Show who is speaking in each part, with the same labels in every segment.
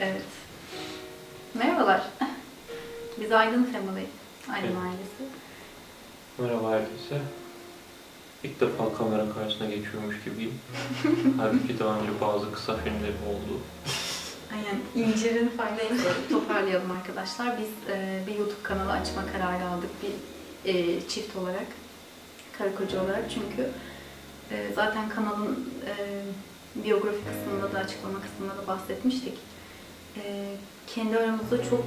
Speaker 1: Evet. Merhabalar. Biz Aydın Family. Aydın
Speaker 2: Evet.
Speaker 1: ailesi.
Speaker 2: Merhaba herkese. İlk defa kamera karşısına geçiyormuş gibiyim. Halbuki daha önce bazı kısa filmlerim oldu.
Speaker 1: Aynen. İncir'in faydayı toparlayalım arkadaşlar. Biz e, bir YouTube kanalı açma kararı aldık. Bir e, çift olarak. Karı koca olarak. Çünkü e, zaten kanalın e, biyografi kısmında da açıklama kısmında da bahsetmiştik. E, kendi aramızda çok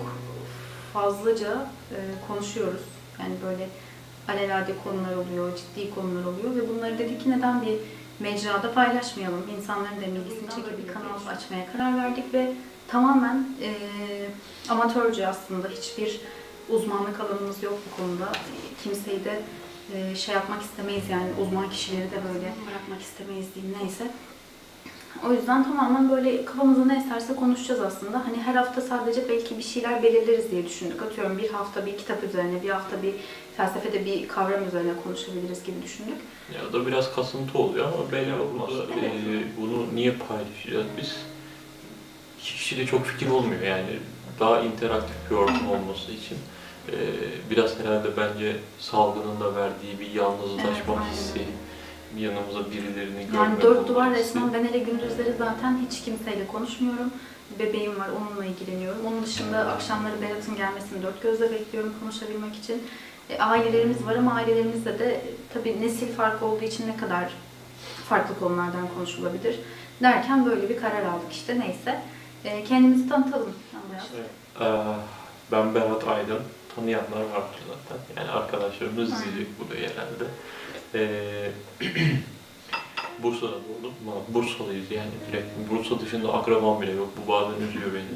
Speaker 1: fazlaca e, konuşuyoruz. Yani böyle alelade konular oluyor, ciddi konular oluyor ve bunları dedik ki neden bir mecrada paylaşmayalım, insanların da ilgisini çekip bir kanal açmaya karar verdik ve tamamen e, amatörce aslında hiçbir uzmanlık alanımız yok bu konuda. Kimseyi de e, şey yapmak istemeyiz yani uzman kişileri de böyle bırakmak istemeyiz diyeyim neyse. O yüzden tamamen böyle kafamıza ne eserse konuşacağız aslında. Hani her hafta sadece belki bir şeyler belirleriz diye düşündük. Atıyorum bir hafta bir kitap üzerine, bir hafta bir felsefede bir kavram üzerine konuşabiliriz gibi düşündük.
Speaker 2: Ya da biraz kasıntı oluyor ama belli olmaz.
Speaker 1: Evet.
Speaker 2: Ee, bunu niye paylaşacağız biz? İki kişi de çok fikir olmuyor yani. Daha interaktif bir ortam olması için. Ee, biraz herhalde bence salgının da verdiği bir yalnızlaşma
Speaker 1: Evet,
Speaker 2: hissi. Yanımıza birilerini görmek
Speaker 1: Yani dört duvar resmen ben hele gündüzleri zaten hiç kimseyle konuşmuyorum. Bebeğim var onunla ilgileniyorum. Onun dışında akşamları Berat'ın gelmesini dört gözle bekliyorum konuşabilmek için. E, ailelerimiz var ama ailelerimizde de e, tabii nesil farkı olduğu için ne kadar farklı konulardan konuşulabilir derken böyle bir karar aldık işte neyse. E, kendimizi tanıtalım.
Speaker 2: Ben Berat Aydın. Tanıyanlar vardır zaten. Yani arkadaşlarımız izleyecek bu da genelde. Ee, Bursa'da doğdum. Bursalıyız yani direkt. Bursa dışında akrabam bile yok. Bu bazen üzüyor beni.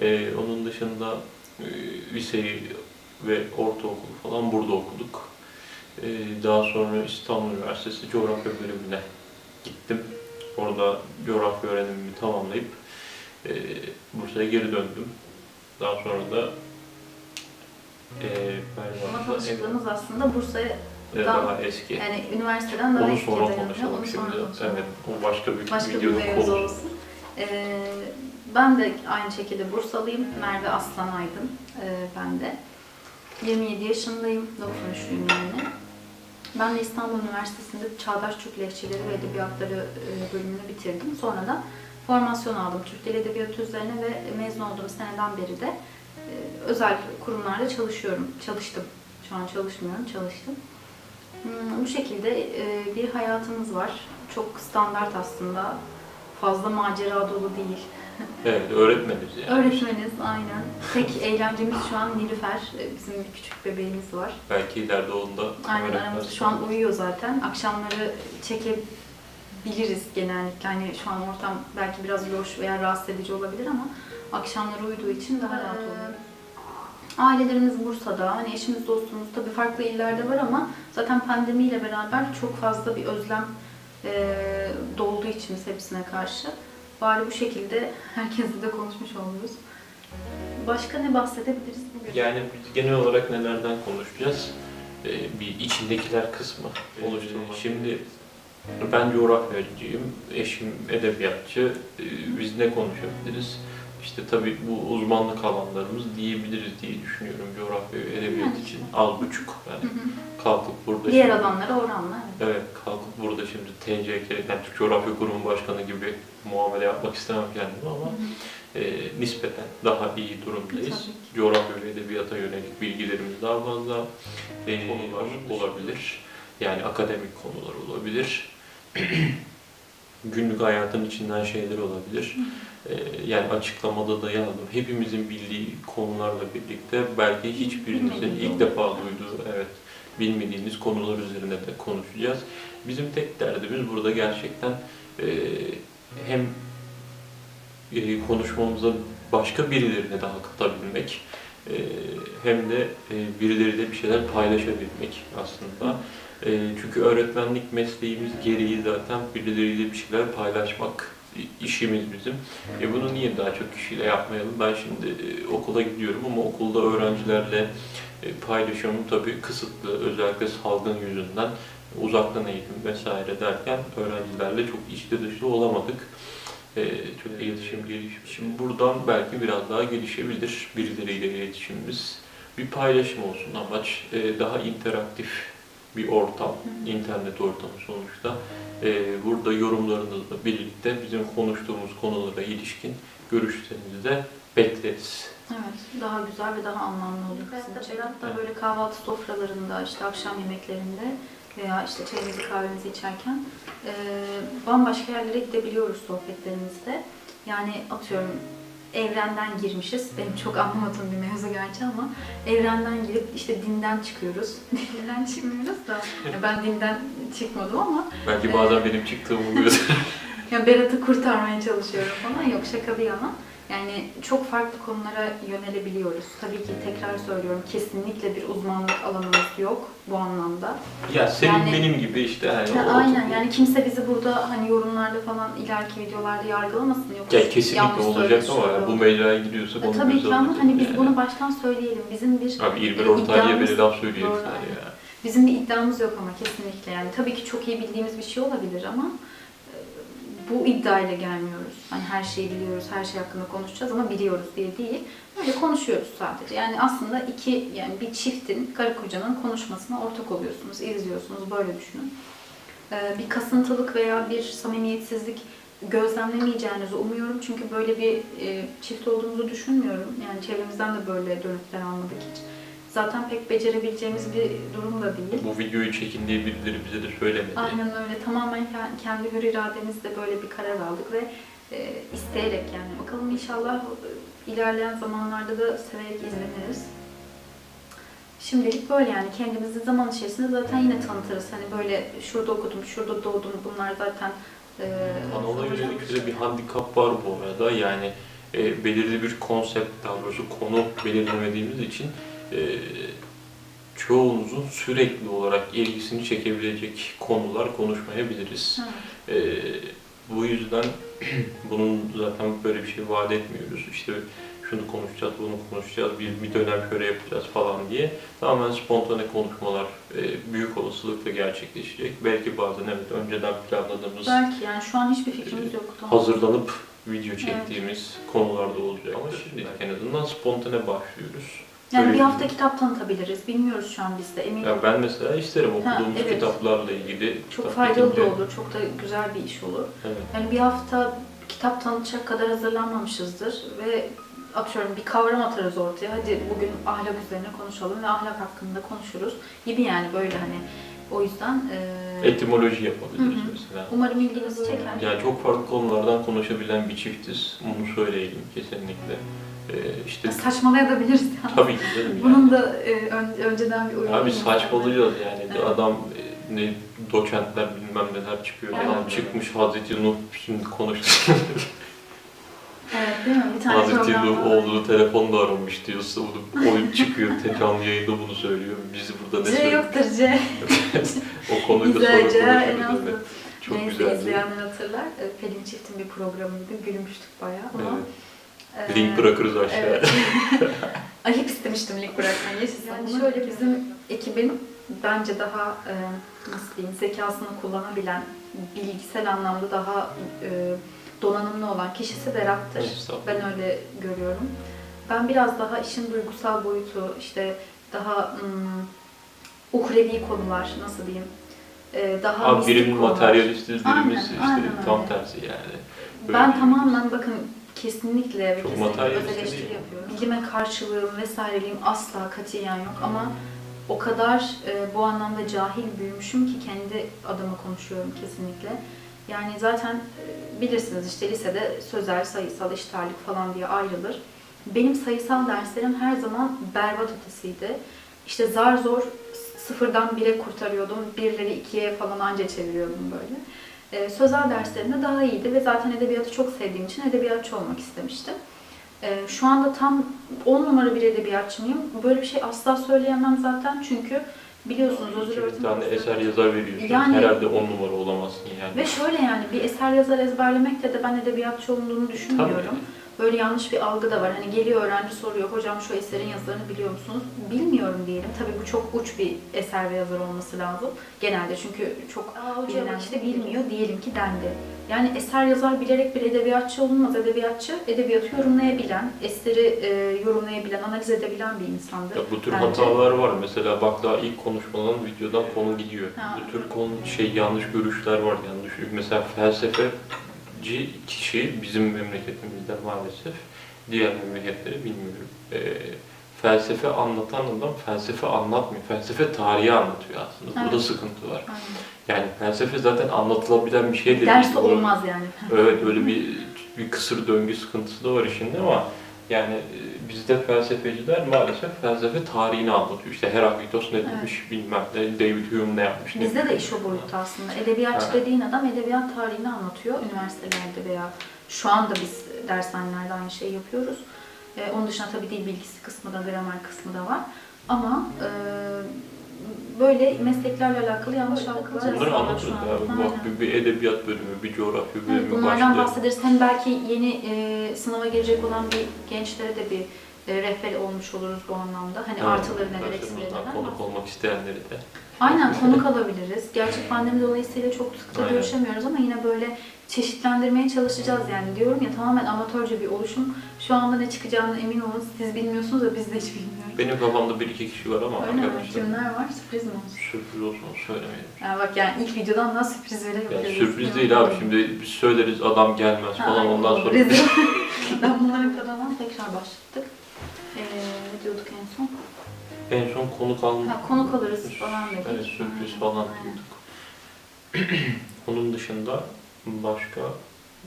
Speaker 2: Ee, onun dışında e, liseyi ve ortaokulu falan burada okuduk. Ee, daha sonra İstanbul Üniversitesi Coğrafya bölümüne gittim. Orada coğrafya öğrenimimi tamamlayıp e, Bursa'ya geri döndüm. Daha sonra da e,
Speaker 1: Ama tanışıklığımız aslında Bursa'ya
Speaker 2: en-
Speaker 1: daha-
Speaker 2: daha eski.
Speaker 1: yani üniversiteden daha
Speaker 2: Onu
Speaker 1: eski
Speaker 2: sonra
Speaker 1: dayanıyor.
Speaker 2: konuşalım
Speaker 1: Onu
Speaker 2: şimdi.
Speaker 1: konuşalım.
Speaker 2: Evet, o başka bir
Speaker 1: Başka bir
Speaker 2: videonun
Speaker 1: mevzu
Speaker 2: konusu.
Speaker 1: olsun. Ee, ben de aynı şekilde Bursalıyım. Merve Aslan Aydın ee, ben de. 27 yaşındayım. 93'lüyüm yani. Ben de İstanbul Üniversitesi'nde Çağdaş Türk Lehçeleri ve Edebiyatları e, bölümünü bitirdim. Sonra da formasyon aldım Türk Dili Edebiyatı üzerine ve mezun olduğum seneden beri de e, özel kurumlarda çalışıyorum. Çalıştım. Şu an çalışmıyorum, çalıştım. Hmm, Bu şekilde e, bir hayatımız var. Çok standart aslında. Fazla macera dolu değil.
Speaker 2: Evet, öğretmeniz yani.
Speaker 1: Öğretmeniz aynen. Tek eğlencemiz şu an Nilüfer. E, Bizim bir küçük bebeğimiz var.
Speaker 2: Belki ileride onu da
Speaker 1: Aynen aramızda şu an uyuyor zaten. Akşamları çekebiliriz genellikle. Hani şu an ortam belki biraz loş veya rahatsız edici olabilir ama akşamları uyuduğu için daha rahat oluyor. Ailelerimiz Bursa'da, hani eşimiz dostumuz tabii farklı illerde var ama zaten pandemiyle beraber çok fazla bir özlem e, dolduğu içimiz hepsine karşı. Bari bu şekilde herkesle de konuşmuş oluyoruz. Başka ne bahsedebiliriz bugün?
Speaker 2: Yani genel olarak nelerden konuşacağız? Ee, bir içindekiler kısmı oluşturmak. Şimdi ben coğrafyacıyım, eşim edebiyatçı. Ee, Biz ne konuşabiliriz? İşte tabii bu uzmanlık alanlarımız diyebiliriz diye düşünüyorum coğrafya ve edebiyat
Speaker 1: Evet.
Speaker 2: için. Az buçuk yani
Speaker 1: hı.
Speaker 2: kalkıp burada
Speaker 1: Diğer
Speaker 2: şimdi-
Speaker 1: alanlara oranla. Evet.
Speaker 2: Evet, kalkıp burada şimdi TCK, yani Türk Coğrafya Kurumu Başkanı gibi muamele yapmak istemem kendime ama
Speaker 1: Hı hı.
Speaker 2: e, nispeten daha iyi durumdayız.
Speaker 1: Tabii.
Speaker 2: Coğrafya ve edebiyata yönelik bilgilerimiz daha fazla e, konular olabilir. Yani akademik konular olabilir. Günlük hayatın içinden şeyler olabilir. E, yani açıklamada da yazdım. Hepimizin bildiği konularla birlikte belki hiçbirinizin ilk defa duyduğu, evet, bilmediğiniz konular üzerine de konuşacağız. Bizim tek derdimiz burada gerçekten e, hem e, konuşmamıza başka birilerine daha katabilmek e, hem de e, birileriyle bir şeyler paylaşabilmek aslında. E, çünkü öğretmenlik mesleğimiz gereği zaten birileriyle bir şeyler paylaşmak işimiz bizim. E bunu niye daha çok kişiyle yapmayalım? Ben şimdi e, okula gidiyorum ama okulda öğrencilerle e, paylaşımım tabii kısıtlı. Özellikle salgın yüzünden uzaktan eğitim vesaire derken öğrencilerle çok içli dışlı olamadık. e, çok iletişim gelişmiş. Şimdi buradan belki biraz daha gelişebilir birileriyle iletişimimiz. Bir paylaşım olsun amaç e, daha interaktif bir ortam, internet ortamı sonuçta. E, burada yorumlarınızla birlikte bizim konuştuğumuz konulara ilişkin görüşlerinizi de bekleriz.
Speaker 1: Evet, daha güzel ve daha anlamlı olur için. Hatta böyle kahvaltı sofralarında, işte akşam yemeklerinde veya işte çayımızı kahvemizi içerken e, bambaşka yerlere gidebiliyoruz sohbetlerimizde. Yani atıyorum evrenden girmişiz. Benim çok anlamadığım bir mevzu gerçi ama evrenden girip işte dinden çıkıyoruz. dinden çıkmıyoruz da ben dinden çıkmadım ama
Speaker 2: Belki bazen benim çıktığım oluyor.
Speaker 1: ya Berat'ı kurtarmaya çalışıyorum falan. Yok şaka bir yana. Yani çok farklı konulara yönelebiliyoruz. Tabii ki tekrar söylüyorum kesinlikle bir uzmanlık alanımız yok bu anlamda.
Speaker 2: ya senin
Speaker 1: Yani-
Speaker 2: benim gibi işte
Speaker 1: Ha,
Speaker 2: o-
Speaker 1: aynen yani kimse bizi burada hani yorumlarda falan ileriki videolarda yargılamasın yok.
Speaker 2: Ya kesinlikle olacak ama
Speaker 1: oluyor.
Speaker 2: bu mecraya gidiyorsak
Speaker 1: E,
Speaker 2: onu
Speaker 1: tabii ki ama hani biz
Speaker 2: yani.
Speaker 1: bunu baştan söyleyelim. Bizim bir
Speaker 2: Abi İlber Ortaylı'ya biri laf söylüyor
Speaker 1: Doğru,
Speaker 2: insan
Speaker 1: aynen.
Speaker 2: ya.
Speaker 1: Bizim bir iddiamız yok ama kesinlikle yani. Tabii ki çok iyi bildiğimiz bir şey olabilir ama bu iddiayla gelmiyoruz. Hani her şeyi biliyoruz, her şey hakkında konuşacağız ama biliyoruz diye değil. Öyle konuşuyoruz sadece. Yani aslında iki, yani bir çiftin, karı kocanın konuşmasına ortak oluyorsunuz, izliyorsunuz, böyle düşünün. E, Bir kasıntılık veya bir samimiyetsizlik gözlemlemeyeceğinizi umuyorum. Çünkü böyle bir e, çift olduğumuzu düşünmüyorum. Yani çevremizden de böyle dönütler almadık hiç. Zaten pek becerebileceğimiz bir durum da değil.
Speaker 2: Bu videoyu çekin diye birileri bize de söylemedi.
Speaker 1: Aynen öyle. Tamamen ke- kendi hür irademizle böyle bir karar aldık ve e, isteyerek yani. Bakalım inşallah e, ilerleyen zamanlarda da severek izleniriz. Şimdilik böyle yani kendimizi zaman içerisinde zaten yine tanıtırız. Hani böyle şurada okudum, şurada doğdum bunlar zaten e,
Speaker 2: Anadolu'ya yönelik şöyle bir handikap var bu arada. Yani e, belirli bir konsept, daha doğrusu konu belirlemediğimiz için e, çoğunuzun sürekli olarak ilgisini çekebilecek konular konuşmayabiliriz.
Speaker 1: Evet.
Speaker 2: E, bu yüzden bunun zaten böyle bir şey vaat etmiyoruz. İşte şunu konuşacağız, bunu konuşacağız, bir, bir dönem şöyle yapacağız falan diye. Tamamen spontane konuşmalar e, büyük olasılıkla gerçekleşecek. Belki bazen evet önceden planladığımız
Speaker 1: Belki yani şu an hiçbir fikrimiz yok. Tamam.
Speaker 2: hazırlanıp video çektiğimiz konularda olacak. Ama şimdi en azından spontane başlıyoruz.
Speaker 1: Yani bir hafta kitap tanıtabiliriz. Bilmiyoruz şu an biz de eminim.
Speaker 2: Yani ben mesela isterim
Speaker 1: Ha,
Speaker 2: okuduğumuz
Speaker 1: evet.
Speaker 2: kitaplarla ilgili.
Speaker 1: Çok
Speaker 2: kitap
Speaker 1: faydalı da olur. Çok da güzel bir iş olur.
Speaker 2: Evet.
Speaker 1: Yani bir hafta kitap tanıtacak kadar hazırlanmamışızdır ve atıyorum bir kavram atarız ortaya. Hadi bugün ahlak üzerine konuşalım ve ahlak hakkında konuşuruz gibi yani böyle hani o yüzden e,
Speaker 2: Etimoloji yapabiliriz
Speaker 1: Hı hı.
Speaker 2: mesela.
Speaker 1: umarım ilginizi çeker.
Speaker 2: Yani çok farklı konulardan konuşabilen bir çiftiz. Bunu söyleyelim kesinlikle. Ee, işte
Speaker 1: Saçmalayabiliriz yani.
Speaker 2: tabii ki canım yani.
Speaker 1: Bunun da e, ön- önceden bir uyarı
Speaker 2: Abi saçmalıyoruz yani.
Speaker 1: Evet.
Speaker 2: Adam e, ne doçentler bilmem neler çıkıyor.
Speaker 1: Evet.
Speaker 2: Adam çıkmış Hazreti Nuh şimdi konuştu.
Speaker 1: Evet değil mi? Bir tane
Speaker 2: Hazreti Nuh oğlunu telefonda aramış diyorsa bunu oyun çıkıyor. Canlı yayında bunu söylüyor. Bizi burada ne
Speaker 1: C
Speaker 2: söylüyor?
Speaker 1: yoktur C.
Speaker 2: O konuyu da sonra konuşuruz. Çok
Speaker 1: Neyse
Speaker 2: güzeldi.
Speaker 1: izleyenler hatırlar. E, Pelin Çift'in bir programıydı. Gülmüştük bayağı ama.
Speaker 2: Evet.
Speaker 1: E,
Speaker 2: Link bırakırız aşağıya.
Speaker 1: Evet. Ayıp istemiştim link bırakmayı. Yani şöyle bizim ekibin bence daha e, nasıl diyeyim zekasını kullanabilen, bilgisel anlamda daha e, donanımlı olan kişisi Berat'tır.
Speaker 2: Estağfurullah.
Speaker 1: Ben öyle görüyorum. Ben biraz daha işin duygusal boyutu, işte daha hmm, uhrevi konular, nasıl diyeyim, e, daha
Speaker 2: Abi
Speaker 1: mistik
Speaker 2: birinin
Speaker 1: konular.
Speaker 2: materyalistiz,
Speaker 1: Aynen,
Speaker 2: birimiz işte
Speaker 1: aynen
Speaker 2: tam
Speaker 1: öyle.
Speaker 2: tersi yani. Böyle
Speaker 1: Ben tamamen bakın kesinlikle ve
Speaker 2: Çok
Speaker 1: kesinlikle
Speaker 2: materyalist
Speaker 1: öz
Speaker 2: de
Speaker 1: eleştiri
Speaker 2: değil.
Speaker 1: yapıyorum. Bilime karşılığım vesaireliğim asla katiyen yok ama o kadar e, bu anlamda cahil büyümüşüm ki kendi adıma konuşuyorum kesinlikle. Yani zaten e, bilirsiniz işte lisede sözel, sayısal, iştarlık falan diye ayrılır. Benim sayısal derslerim her zaman berbat ötesiydi. İşte zar zor sıfırdan bire kurtarıyordum. Birleri ikiye falan anca çeviriyordum böyle. Ee, sözel derslerimde daha iyiydi ve zaten edebiyatı çok sevdiğim için edebiyatçı olmak istemiştim. Ee, şu anda tam 10 numara bir edebiyatçı mıyım? Böyle bir şey asla söyleyemem zaten çünkü biliyorsunuz
Speaker 2: Bir
Speaker 1: öğretim
Speaker 2: tane
Speaker 1: kursları-
Speaker 2: eser yazar veriyorsun.
Speaker 1: Yani-
Speaker 2: Herhalde on numara olamazsın yani.
Speaker 1: Ve şöyle yani bir eser yazar ezberlemekle de ben edebiyatçı olduğunu düşünmüyorum. Böyle yanlış bir algı da var. Hani geliyor öğrenci soruyor, hocam şu eserin yazarını biliyor musunuz? Bilmiyorum diyelim. Tabii bu çok uç bir eser ve yazar olması lazım. Genelde çünkü çok bilinen işte bilmiyor diyelim ki dendi. Yani eser yazar bilerek bir edebiyatçı olunmaz. Edebiyatçı, edebiyatı yorumlayabilen, eseri e, yorumlayabilen, analiz edebilen bir insandır.
Speaker 2: Ya bu tür
Speaker 1: Bence-
Speaker 2: hatalar var. Mesela bak daha ilk konuşmaların videodan konu gidiyor.
Speaker 1: Ha.
Speaker 2: Bu tür konu şey yanlış görüşler var yanlış. Mesela felsefeci kişi bizim memleketimizde maalesef diğer memleketleri bilmiyorum. Ee, felsefe anlatan adam felsefe anlatmıyor. Felsefe tarihi anlatıyor aslında. Burada
Speaker 1: Evet.
Speaker 2: sıkıntı var.
Speaker 1: Aynen.
Speaker 2: Yani felsefe zaten anlatılabilen bir şey de
Speaker 1: Ders
Speaker 2: değil. Bu-
Speaker 1: olmaz yani.
Speaker 2: Evet öyle bir bir kısır döngü sıkıntısı da var işinde ama yani e, bizde felsefeciler maalesef felsefe tarihini anlatıyor. İşte Heraklitos ne demiş bilmem ne, David Hume ne yapmış. ne
Speaker 1: Bizde de
Speaker 2: bilmiş.
Speaker 1: iş o boyutta aslında. Edebiyatçı
Speaker 2: Ha.
Speaker 1: dediğin adam edebiyat tarihini anlatıyor üniversitelerde veya şu anda biz dershanelerde aynı şeyi yapıyoruz. Ee, onun dışında tabii dil bilgisi kısmı da, gramer kısmı da var. Ama e, böyle mesleklerle alakalı yanlış algılar
Speaker 2: Bunları
Speaker 1: var
Speaker 2: anlatıyoruz
Speaker 1: şu an.
Speaker 2: ya. Bak bir, bir edebiyat bölümü, bir coğrafya
Speaker 1: Evet,
Speaker 2: bölümü
Speaker 1: bunlardan
Speaker 2: başlıyor.
Speaker 1: bahsederiz. Hem belki yeni e, sınava girecek olan bir gençlere de bir e, rehber olmuş oluruz bu anlamda. Hani
Speaker 2: Evet,
Speaker 1: artıları neler, eksileri neler.
Speaker 2: konuk olmak isteyenleri de.
Speaker 1: Aynen konuk alabiliriz. Gerçi pandemi dolayısıyla çok sık da
Speaker 2: Aynen.
Speaker 1: görüşemiyoruz ama yine böyle çeşitlendirmeye çalışacağız yani. Diyorum ya tamamen amatörce bir oluşum. Şu anda ne çıkacağını emin olun. Siz bilmiyorsunuz da biz de hiç bilmiyoruz.
Speaker 2: Benim kafamda bir iki kişi var ama
Speaker 1: Öyle mi?
Speaker 2: arkadaşlar
Speaker 1: Kimler var? Sürpriz mi olsun?
Speaker 2: sürpriz olsun söylemeyelim.
Speaker 1: Ya bak yani ilk videodan daha sürpriz
Speaker 2: Yani sürpriz değil abi şimdi biz söyleriz adam gelmez falan ondan sonra
Speaker 1: Rezil. ben bunların kanalından tekrar başlattık. Ee, ne diyorduk en son?
Speaker 2: en son konuk almak
Speaker 1: Ha, konuk alırız falan dedik.
Speaker 2: Evet, sürpriz falan
Speaker 1: aynen.
Speaker 2: diyorduk. Onun dışında başka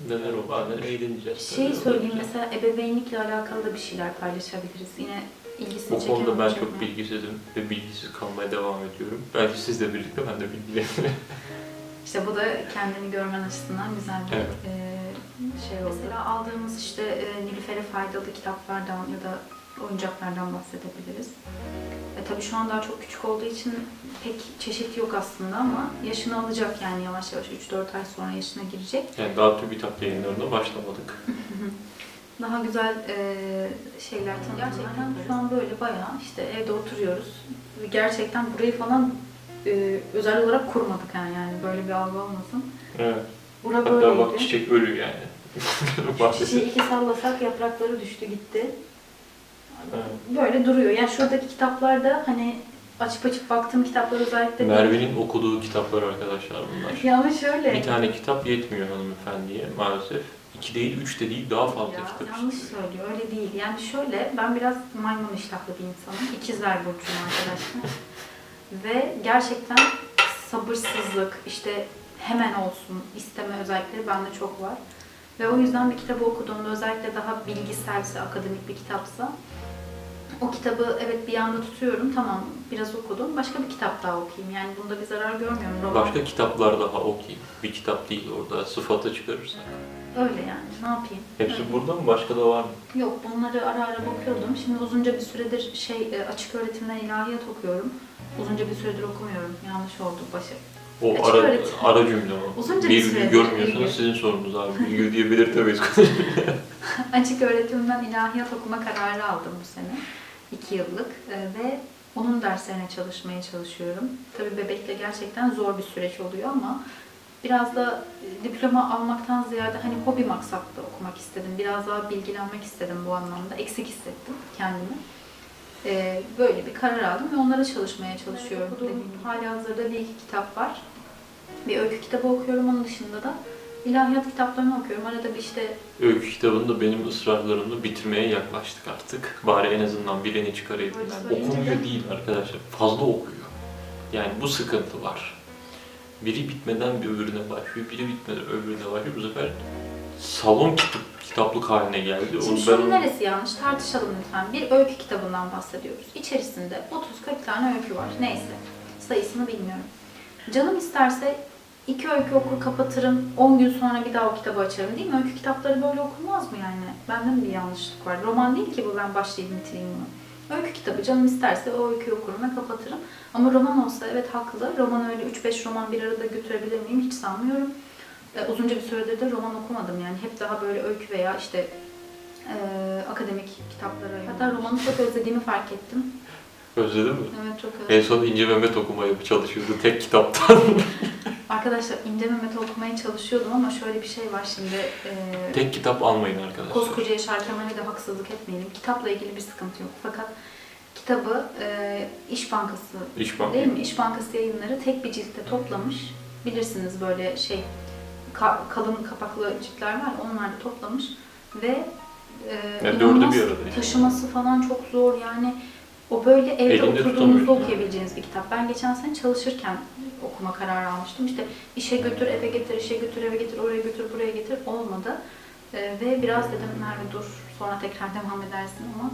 Speaker 2: neler? Neler eğleneceğiz.
Speaker 1: Şey söyleyeyim mesela ebeveynlikle alakalı da bir şeyler paylaşabiliriz. Yine ilgisini
Speaker 2: Bu
Speaker 1: çeken
Speaker 2: konuda ben
Speaker 1: olacak
Speaker 2: çok
Speaker 1: mı?
Speaker 2: bilgisizim ve bilgisiz kalmaya devam ediyorum. Belki sizle birlikte ben de bilgiliyim.
Speaker 1: İşte bu da kendini görmen açısından güzel bir
Speaker 2: Evet.
Speaker 1: e, şey oldu. Mesela aldığımız işte e, Nilüfer'e faydalı kitaplardan ya da oyuncaklardan bahsedebiliriz. E, tabii şu an daha çok küçük olduğu için pek çeşit yok aslında ama yaşını alacak yani yavaş yavaş 3-4 ay sonra yaşına girecek.
Speaker 2: yani daha TÜBİTAK yayınlarına başlamadık.
Speaker 1: Daha güzel e, şeyler tanıtımlar. Gerçekten şu an böyle bayağı işte evde oturuyoruz. Gerçekten burayı falan e, özel olarak kurmadık yani, yani böyle bir algı olmasın.
Speaker 2: Evet.
Speaker 1: Bura
Speaker 2: Hatta bak
Speaker 1: böyleydi.
Speaker 2: çiçek ölü yani.
Speaker 1: Çiçeği iki sallasak yaprakları düştü gitti.
Speaker 2: Evet.
Speaker 1: Böyle duruyor. Yani şuradaki kitaplarda hani açıp açıp baktığım kitaplar özellikle
Speaker 2: Merve'nin okuduğu kitaplar arkadaşlar bunlar.
Speaker 1: Ya ama şöyle.
Speaker 2: Bir tane kitap yetmiyor hanımefendiye maalesef. İki değil, üç de değil, daha fazla
Speaker 1: Ya,
Speaker 2: kitap
Speaker 1: yanlış
Speaker 2: istiyor.
Speaker 1: söylüyor. Öyle değil. Yani şöyle ben biraz maymun iştahlı bir insanım. İkizler burcuyum arkadaşlar. Ve gerçekten sabırsızlık, işte hemen olsun isteme özellikleri bende çok var. Ve o yüzden bir kitabı okuduğumda özellikle daha bilgiselse, akademik bir kitapsa o kitabı evet bir yanda tutuyorum. Tamam biraz okudum. Başka bir kitap daha okuyayım. Yani bunda bir zarar görmüyorum. Roman
Speaker 2: Başka kitaplar daha okuyayım. Bir kitap değil orada sıfata çıkarırsak.
Speaker 1: öyle yani. Ne yapayım?
Speaker 2: Hepsi
Speaker 1: Öyle.
Speaker 2: burada mı? Başka da var mı?
Speaker 1: Yok bunları ara ara bakıyordum. Şimdi uzunca bir süredir şey e, açık öğretimden ilahiyat okuyorum. Uzunca bir süredir okumuyorum. Yanlış oldu başı.
Speaker 2: O
Speaker 1: Açık
Speaker 2: ara,
Speaker 1: öğretim.
Speaker 2: ara cümle o.
Speaker 1: Uzunca bir
Speaker 2: bir
Speaker 1: süredir.
Speaker 2: görmüyorsanız sizin sorunuz abi. Virgül diye belirtemeyiz.
Speaker 1: Açık öğretimden ilahiyat okuma kararı aldım bu sene. İki yıllık E, ve onun derslerine çalışmaya çalışıyorum. Tabii bebekle gerçekten zor bir süreç oluyor ama biraz da e, diploma almaktan ziyade hani hobi maksatlı okumak istedim. Biraz daha bilgilenmek istedim bu anlamda. Eksik hissettim kendimi. E, böyle bir karar aldım ve onlara çalışmaya çalışıyorum. Okuduğum hali hazırda bir iki kitap var. Bir öykü kitabı okuyorum. Onun dışında da ilahiyat kitaplarını okuyorum. Arada bir işte
Speaker 2: Öykü kitabını da benim ısrarlarımla bitirmeye yaklaştık artık. Bari en azından birini çıkarayım. Yani okumuyor
Speaker 1: de-
Speaker 2: değil arkadaşlar. Fazla okuyor. Yani bu sıkıntı var. Biri bitmeden bir öbürüne başlıyor, biri bitmeden öbürüne başlıyor. Bu sefer salon kitap, kitaplık haline geldi.
Speaker 1: Şimdi
Speaker 2: Onu
Speaker 1: şunun
Speaker 2: ben
Speaker 1: neresi yanlış tartışalım lütfen. Bir öykü kitabından bahsediyoruz. İçerisinde 30-40 tane öykü var. Neyse. Sayısını bilmiyorum. Canım isterse iki öykü okur kapatırım. 10 gün sonra bir daha o kitabı açarım değil mi? Öykü kitapları böyle okunmaz mı yani? Bende mi bir yanlışlık var? Roman değil ki bu ben başlayayım bitireyim bunu. Öykü kitabı canım isterse o öyküyü okurum ve kapatırım. Ama roman olsa evet haklı. Roman öyle 3-5 roman bir arada götürebilir miyim hiç sanmıyorum. E, uzunca bir süredir de roman okumadım yani. Hep daha böyle öykü veya işte Ee, akademik kitaplara. Hatta romanı çok özlediğimi fark ettim.
Speaker 2: Özledin mi?
Speaker 1: Evet çok
Speaker 2: En
Speaker 1: özledim.
Speaker 2: son İnce Mehmet okumaya çalışıyordu tek kitaptan.
Speaker 1: Arkadaşlar İnce Mehmet okumaya çalışıyordum ama şöyle bir şey var şimdi. E,
Speaker 2: tek kitap almayın arkadaşlar.
Speaker 1: Koskoca Yaşar Kemal'e de haksızlık etmeyelim. Kitapla ilgili bir sıkıntı yok. Fakat kitabı e, İş Bankası
Speaker 2: İş Bankası.
Speaker 1: değil mi? İş Bankası yayınları tek bir ciltte toplamış. Bilirsiniz böyle şey ka- kalın kapaklı ciltler var. Onlar da toplamış ve e,
Speaker 2: Ya dördü
Speaker 1: inanılmaz
Speaker 2: bir arada yani.
Speaker 1: taşıması falan çok zor yani. O böyle evde
Speaker 2: Elinde
Speaker 1: oturduğunuzda
Speaker 2: tutamıyorsun.
Speaker 1: okuyabileceğiniz bir kitap. Ben geçen sene çalışırken okuma kararı almıştım. İşte işe götür, eve getir, işe götür, eve getir, oraya götür, buraya getir. Olmadı. Ee, ve biraz dedim Merve dur, sonra tekrar devam edersin ama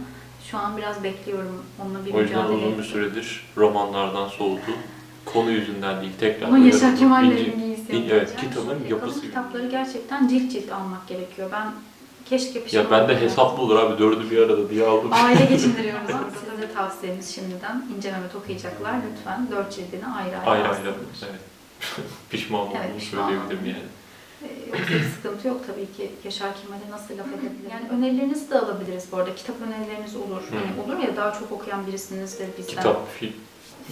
Speaker 1: şu an biraz bekliyorum onunla bir
Speaker 2: O yüzden
Speaker 1: mücadele
Speaker 2: uzun bir süredir romanlardan soğudu. Konu yüzünden değil tekrar.
Speaker 1: Ama Yaşar. Kemal'le ilgisi.
Speaker 2: Evet kitabın yapısı
Speaker 1: kitapları gerçekten cilt cilt almak gerekiyor. Ben keşke şey
Speaker 2: Ya bende
Speaker 1: olmadı.
Speaker 2: hesaplı olur abi dördü bir arada diye aldım.
Speaker 1: Aile geçindiriyoruz ama size tavsiyemiz şimdiden İnce Mehmet okuyacaklar. Lütfen dört cildini ayrı ayrı
Speaker 2: Ayrı ayrı. Evet. Pişman olduğumu
Speaker 1: Evet, pişman
Speaker 2: söyleyebilirim yani.
Speaker 1: Ee, Yoksa bir sıkıntı yok tabii ki. Yaşar Kemal'e nasıl laf edebilirim? Yani önerilerinizi de alabiliriz bu arada. Kitap önerileriniz olur.
Speaker 2: Hı.
Speaker 1: Hani olur ya daha çok okuyan birisinizdir bizden.
Speaker 2: Kitap, film,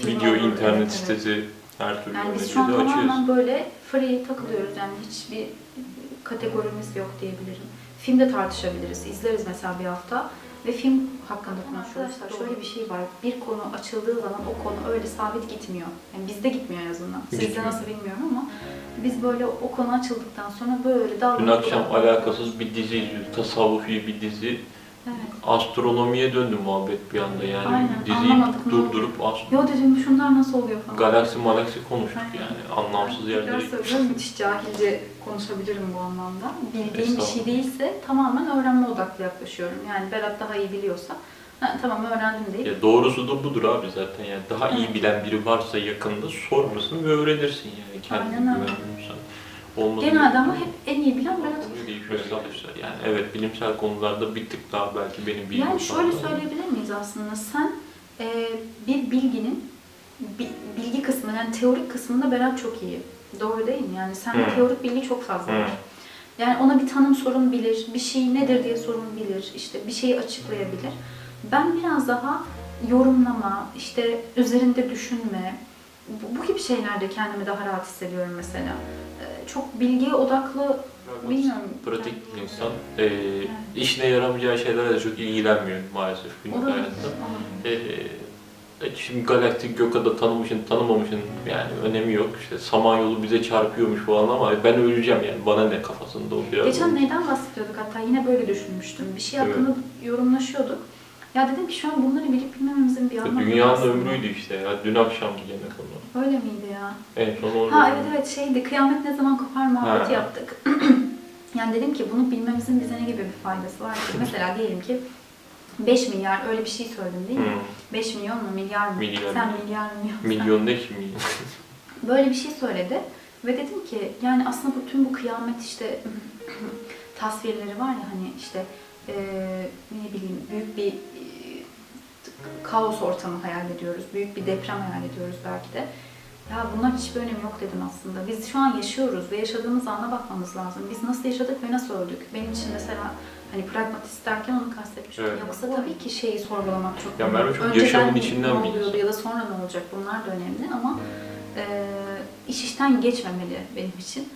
Speaker 1: Film
Speaker 2: video,
Speaker 1: olur,
Speaker 2: internet
Speaker 1: evet, evet.
Speaker 2: sitesi her türlü
Speaker 1: Yani biz şu an
Speaker 2: öneriyi de açıyoruz.
Speaker 1: tamamen böyle free takılıyoruz. Yani hiçbir kategorimiz yok diyebilirim. Filmde tartışabiliriz. izleriz mesela bir hafta ve film hakkında konuşuyoruz. Arkadaşlar şöyle bir şey var. Bir konu açıldığı zaman o konu öyle sabit gitmiyor. Yani bizde gitmiyor en azından. Sizde nasıl bilmiyorum ama biz böyle o konu açıldıktan sonra böyle dalga
Speaker 2: Dün akşam alakasız bir dizi izliyorduk. Tasavvufi bir dizi. Astronomiye döndü muhabbet bir anda yani.
Speaker 1: Aynen,
Speaker 2: Diziyi
Speaker 1: anlamadık
Speaker 2: durdurup ast-
Speaker 1: Yo dedim şunlar nasıl oluyor falan.
Speaker 2: galaksi malaksi konuştuk
Speaker 1: Aynen.
Speaker 2: yani. Anlamsız yerlere
Speaker 1: söylüyorum müthiş cahilce konuşabilirim bu anlamda. Bildiğim bir şey değilse tamamen öğrenme odaklı yaklaşıyorum. Yani Berat daha iyi biliyorsa ha, tamam öğrendim deyip
Speaker 2: Ya doğrusu da budur abi zaten yani. Daha iyi bilen biri varsa yakında sormasın ve öğrenirsin yani. Kendine
Speaker 1: Aynen öyle.
Speaker 2: güvenmiyorsan. Olmadı.
Speaker 1: genelde ama hep en iyi bilen Berat
Speaker 2: arkadaşlar. Yani evet bilimsel konularda bir tık daha belki benim bilgim
Speaker 1: Yani şöyle söyleyebilir miyiz aslında? Sen e, bir bilginin bi- bilgi kısmı yani teorik kısmında Berat çok iyi. Doğru değil mi? Yani sende
Speaker 2: Hı.
Speaker 1: teorik bilgi çok fazla var. Yani ona bir tanım sorun bilir, bir şey nedir diye sorun bilir, işte bir şeyi açıklayabilir. Ben biraz daha yorumlama, işte üzerinde düşünme, bu, bu gibi şeylerde kendimi daha rahat hissediyorum mesela. Ee, Çok bilgiye odaklı, bilmiyorum.
Speaker 2: Pratik bir insan. Ee, işine yaramayacağı şeylerle de çok ilgilenmiyor maalesef günlük
Speaker 1: Olabilir.
Speaker 2: hayatta. Ee, şimdi galaktik gökada tanımışın tanımamışın yani önemi yok. İşte Samanyolu bize çarpıyormuş falan ama ben öleceğim yani bana ne kafasında o biraz.
Speaker 1: Geçen neyden bahsediyorduk hatta yine böyle düşünmüştüm. Bir şey
Speaker 2: Evet.
Speaker 1: hakkında yorumlaşıyorduk. Ya dedim ki şu an bunları bilip bilmememizin bir anlamı yok
Speaker 2: Dünyanın
Speaker 1: aslında.
Speaker 2: ömrüydü işte ya. Dün akşamdı gene konu.
Speaker 1: Öyle miydi ya?
Speaker 2: En son onu
Speaker 1: Ha evet evet şeydi kıyamet ne zaman kopar muhabbeti
Speaker 2: Ha.
Speaker 1: yaptık. yani dedim ki bunu bilmemizin bize ne gibi bir faydası var ki? Mesela diyelim ki 5 milyar öyle bir şey söyledim değil mi?
Speaker 2: Hmm.
Speaker 1: 5 milyon mu milyar mı?
Speaker 2: Milyar.
Speaker 1: Sen milyar mı?
Speaker 2: Milyon ne ki milyon?
Speaker 1: Böyle bir şey söyledi ve dedim ki yani aslında bu tüm bu kıyamet işte tasvirleri var ya hani işte eee, ne bileyim büyük bir eee, kaos ortamı hayal ediyoruz. Büyük bir deprem hayal ediyoruz belki de. Ya bunlar hiçbir önemi yok dedim aslında. Biz şu an yaşıyoruz ve yaşadığımız ana bakmamız lazım. Biz nasıl yaşadık ve nasıl öldük? Benim için mesela hani pragmatist derken onu kastetmiştim.
Speaker 2: Evet.
Speaker 1: Yoksa tabii ki şeyi sorgulamak çok
Speaker 2: Ya
Speaker 1: önemli.
Speaker 2: Çok
Speaker 1: Önceden
Speaker 2: yaşamın
Speaker 1: ne
Speaker 2: içinden bir
Speaker 1: oluyordu ya da sonra ne olacak bunlar da önemli ama e, iş işten geçmemeli benim için.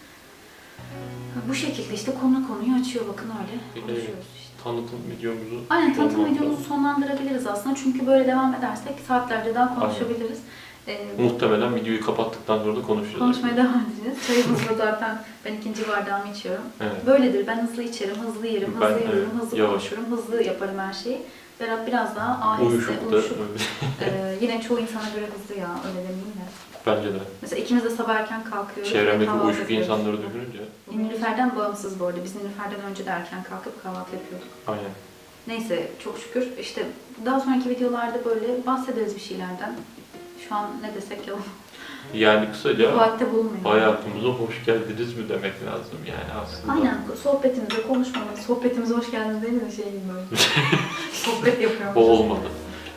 Speaker 1: Bu şekilde işte konu konuyu açıyor bakın öyle konuşuyoruz işte.
Speaker 2: Tanıtım videomuzu
Speaker 1: Aynen tanıtım
Speaker 2: sonlandıralım.
Speaker 1: videomuzu sonlandırabiliriz aslında çünkü böyle devam edersek saatlerce daha konuşabiliriz. E,
Speaker 2: Muhtemelen videoyu kapattıktan sonra da konuşacağız.
Speaker 1: konuşmaya devam edeceğiz. Çayımızda zaten ben ikinci bardağımı içiyorum.
Speaker 2: Evet.
Speaker 1: Böyledir ben hızlı içerim, hızlı yerim, hızlı
Speaker 2: Ben,
Speaker 1: yürürüm,
Speaker 2: evet,
Speaker 1: hızlı
Speaker 2: yavaş.
Speaker 1: konuşurum, hızlı yaparım her şeyi. Berat biraz daha aheste,
Speaker 2: Uyuşuk da
Speaker 1: uyuşuk. Ee, yine çoğu insana göre hızlı ya öyle demeyeyim de.
Speaker 2: Bence de.
Speaker 1: Mesela ikimiz de sabah erken kalkıyoruz.
Speaker 2: Çevremdeki
Speaker 1: kahvaltı
Speaker 2: uyuşuk
Speaker 1: yapıyoruz.
Speaker 2: insanları düşününce.
Speaker 1: Nilüfer'den bağımsız bu arada. Biz Nilüfer'den önce de erken kalkıp kahvaltı yapıyorduk.
Speaker 2: Aynen.
Speaker 1: Neyse çok şükür işte daha sonraki videolarda böyle bahsederiz bir şeylerden. Şu an ne desek yalan.
Speaker 2: Yani kısaca
Speaker 1: vaatte bulunmuyor.
Speaker 2: hayatımıza hoş geldiniz mi demek lazım yani aslında.
Speaker 1: Aynen sohbetimize, konuşmamız, sohbetimize hoş geldiniz değil mi şey gibi böyle. Sohbet yapıyormuş.
Speaker 2: O olmadı.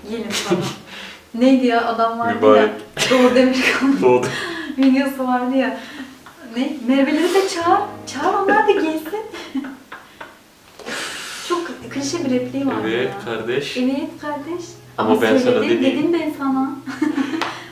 Speaker 1: Gelin falan. Neydi ya adam vardı
Speaker 2: Mübarek.
Speaker 1: ya. Doğru Demirkan
Speaker 2: Doğdu.
Speaker 1: videosu vardı ya. Ne? Merve'leri de çağır. Çağır onlar da gelsin. Çok klişe bir repliği var
Speaker 2: Evet
Speaker 1: ya.
Speaker 2: kardeş.
Speaker 1: Evet kardeş.
Speaker 2: Ama ben sana
Speaker 1: söyledim,
Speaker 2: dedim.
Speaker 1: Dedim ben sana.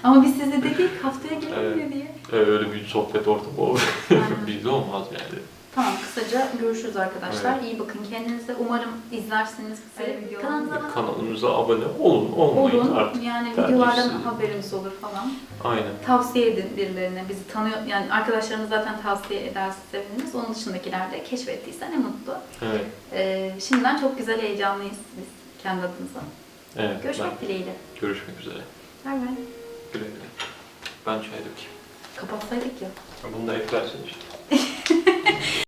Speaker 1: Ama biz size dedik haftaya gelin
Speaker 2: Evet.
Speaker 1: diye.
Speaker 2: Ee, Öyle bir sohbet ortamı olur.
Speaker 1: Aynen.
Speaker 2: Bizde olmaz yani.
Speaker 1: Tamam kısaca görüşürüz arkadaşlar. İyi bakın kendinize. Umarım izlersiniz bizi. Kanalımıza
Speaker 2: Kanalımıza abone olun, olmayın
Speaker 1: olun.
Speaker 2: artık.
Speaker 1: Yani
Speaker 2: tercih
Speaker 1: videolardan
Speaker 2: sizin.
Speaker 1: haberiniz olur falan.
Speaker 2: Aynen.
Speaker 1: Tavsiye edin birilerine. Bizi tanıyor yani arkadaşlarımız zaten tavsiye ederse seviniriz. Onun dışındakiler de keşfettiyse ne mutlu.
Speaker 2: Evet.
Speaker 1: Ee, şimdiden çok güzel heyecanlıyız biz kendi adımıza.
Speaker 2: Evet.
Speaker 1: Görüşmek dileğiyle.
Speaker 2: Ben, görüşmek üzere.
Speaker 1: Bay bay.
Speaker 2: Güle güle. Ben çay dökeyim.
Speaker 1: Kapatsaydık ya.
Speaker 2: Bunu da eklersin işte.